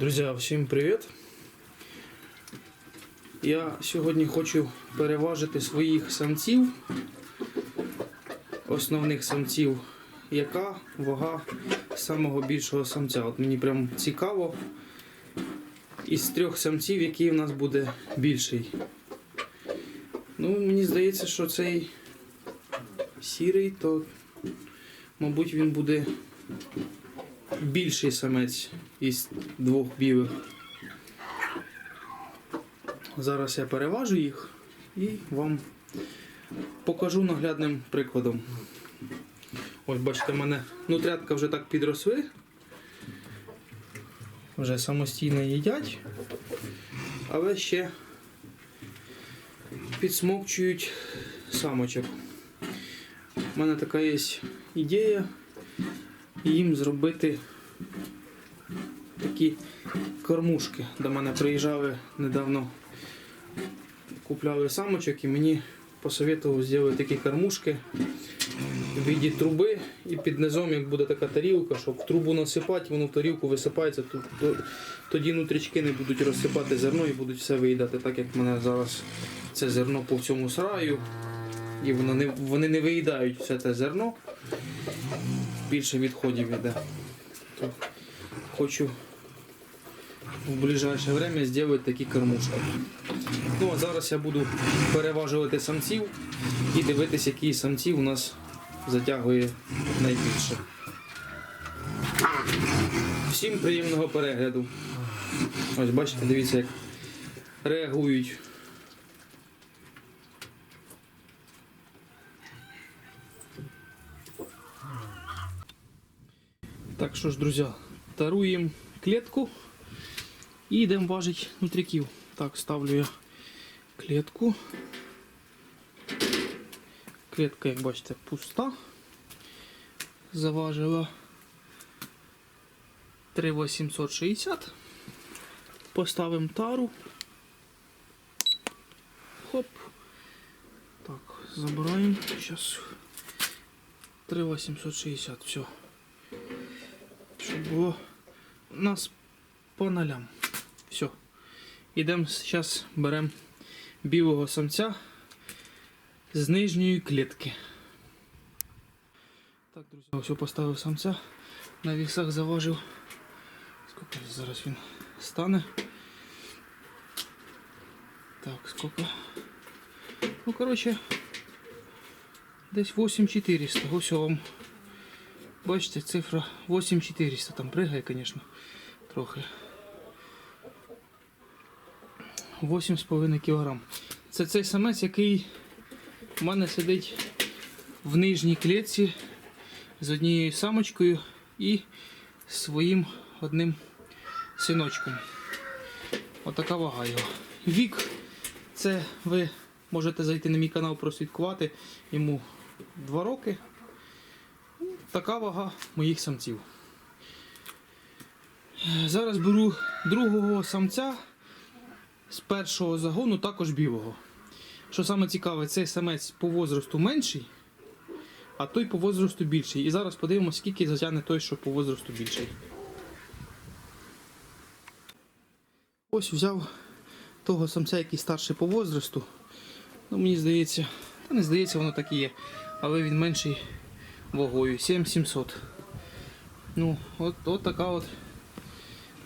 Друзі, всім привіт! Я сьогодні хочу переважити своїх самців, основних самців, яка вага самого більшого самця. От мені прям цікаво, із трьох самців, який в нас буде більший. Ну, мені здається, що цей сірий, то, мабуть, він буде більший самець із двох білих. Зараз я переважу їх і вам покажу наглядним прикладом. Ось бачите, в мене нутрятка вже так підросли. Вже самостійно їдять, але ще підсмокчують самочок. У мене така є ідея їм зробити такі кормушки. До мене приїжджали недавно, купляли самочок і мені посоветував зробити такі кормушки в віді труби і під низом, як буде така тарілка, щоб в трубу насипати, воно в тарілку висипається, то, то, тоді нутрічки не будуть розсипати зерно і будуть все виїдати, так як мене зараз це зерно по всьому сараю. І воно не, вони не виїдають все це зерно більше відходів йде. То хочу в ближайше время зробити такі кормушки. Ну а зараз я буду переважувати самців і дивитися, які самців у нас затягує найбільше. Всім приємного перегляду. Ось бачите, дивіться, як реагують. Так що ж, друзі, таруємо клітку і йдемо важити нутряків. Так, ставлю я клітку. Клітка, як бачите, пуста. Заважила 3860. Поставимо тару. Хоп. Так, забираємо. Зараз 3860. Все щоб було у нас по нолям. Все. Ідемо зараз беремо білого самця з нижньої клітки. Так, друзі, ось поставив самця. На вісах заважив. Скільки зараз він стане? Так, скільки? Ну, коротше, десь 8400. Ось вам Бачите, цифра 8400 там пригає, звісно, трохи. 8,5 кг. Це цей самець, який в мене сидить в нижній клітці з однією самочкою і своїм одним синочком. Отака вага його. Вік, це ви можете зайти на мій канал прослідкувати йому 2 роки. Така вага моїх самців. Зараз беру другого самця з першого загону, також білого. Що саме цікаве, цей самець по возрасту менший, а той по возрасту більший. І зараз подивимося, скільки затягне той, що по возрасту більший. Ось взяв того самця, який старший по возрасту. Ну, Мені здається, та не здається, воно так і є. Але він менший вагою 7700. Ну, от, от така от,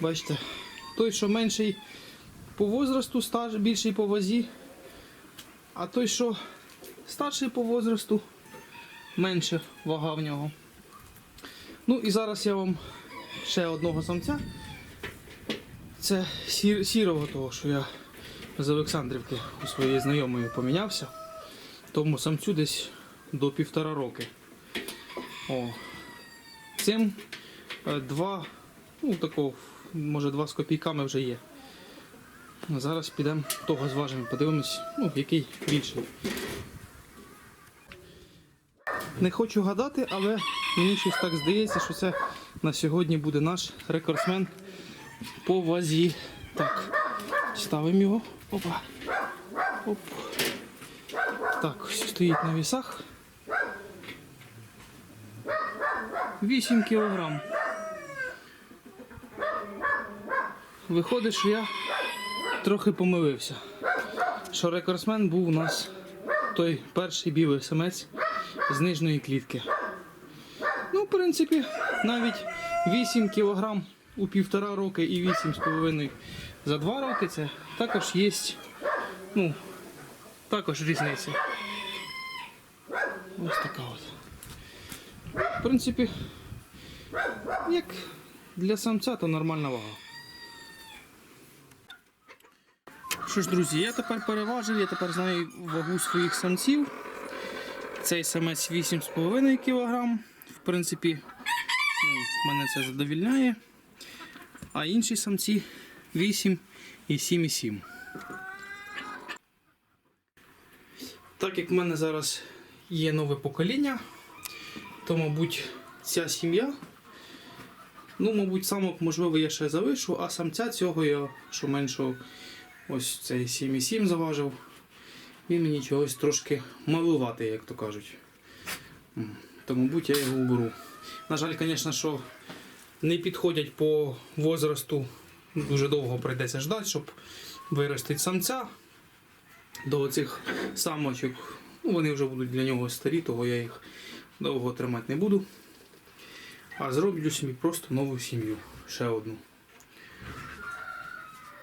бачите, той, що менший по возрасту, стаж, більший по вазі, а той, що старший по возрасту, менше вага в нього. Ну і зараз я вам ще одного самця. Це сір, сірого того, що я з Олександрівки у своєї знайомої помінявся. Тому самцю десь до півтора роки. О. Цим е, два, ну такого, може два з копійками вже є. Зараз підемо того зважимо, подивимось, ну, який більший. Не хочу гадати, але мені щось так здається, що це на сьогодні буде наш рекордсмен по вазі. Так, ставимо його. Опа. Оп. Так, стоїть на вісах. 8 кілограм. виходить, що я трохи помилився. Що рекордсмен був у нас той перший білий самець з нижньої клітки. Ну, в принципі, навіть 8 кг у півтора роки і 8,5 за 2 роки це також є ну, також різниця. Ось така от. В принципі, як для самця, то нормальна вага. Що ж, друзі, я тепер переважив, я тепер знаю вагу своїх самців. Цей самець 8,5 кг. В принципі, ну, мене це задовільняє. А інші самці 8 і 7,7. Так як в мене зараз є нове покоління, то, мабуть, ця сім'я, ну, мабуть, самок, можливо, я ще залишу, а самця цього я, що меншого, ось цей 7,7 заважив, він мені чогось трошки малуватий, як то кажуть. То, мабуть, я його уберу. На жаль, звісно, що не підходять по возрасту, дуже довго прийдеться ждати, щоб виростити самця до цих самочок. Ну, вони вже будуть для нього старі, того я їх довго тримати не буду. А зроблю собі просто нову сім'ю. Ще одну.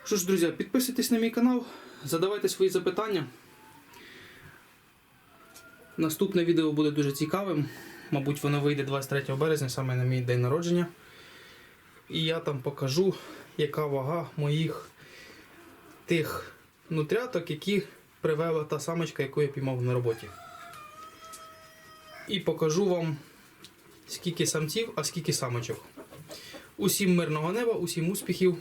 Що ж, друзі, підписуйтесь на мій канал, задавайте свої запитання. Наступне відео буде дуже цікавим. Мабуть, воно вийде 23 березня, саме на мій день народження. І я там покажу, яка вага моїх тих нутряток, які привела та самочка, яку я піймав на роботі. І покажу вам, скільки самців, а скільки самочок. Усім мирного неба, усім успіхів.